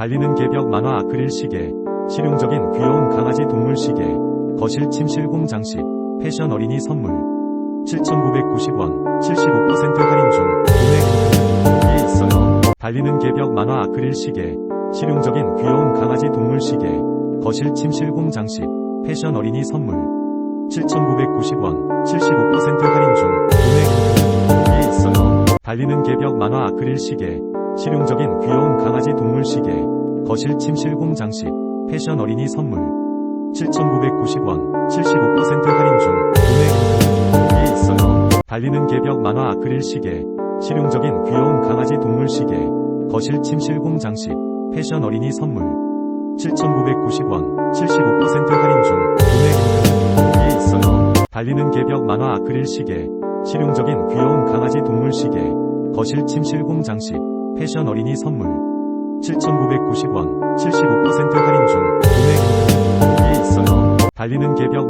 달리는 개벽 만화 아크릴 시계, 실용적인 귀여운 강아지 동물 시계, 거실 침실 공장식, 패션 어린이 선물. 7,990원, 75% 할인 중, 구매 링크에 있어요. 달리는 개벽 만화 아크릴 시계, 실용적인 귀여운 강아지 동물 시계, 거실 침실 공장식, 패션 어린이 선물. 7,990원, 75% 할인 중, 구매 링크에 있어요. 달리는 개벽 만화 아크릴 시계, 실용적인 귀여운 강아지 동물 시계, 거실 침실 공 장식, 패션 어린이 선물. 7,990원, 75% 할인 중, 구매 링크에 있어요. 달리는 개벽 만화 아크릴 시계, 실용적인 귀여운 강아지 동물 시계, 거실 침실 공 장식, 패션 어린이 선물. 7,990원, 75% 할인 중, 구매 링크에 있어요. 달리는 개벽 만화 아크릴 시계, 실용적인 귀여운 강아지 동물 시계, 거실 침실 공 장식, 패션 어린이 선물. 7,990원, 75% 할인 중, 구매 링크에 있어요. 달리는 개벽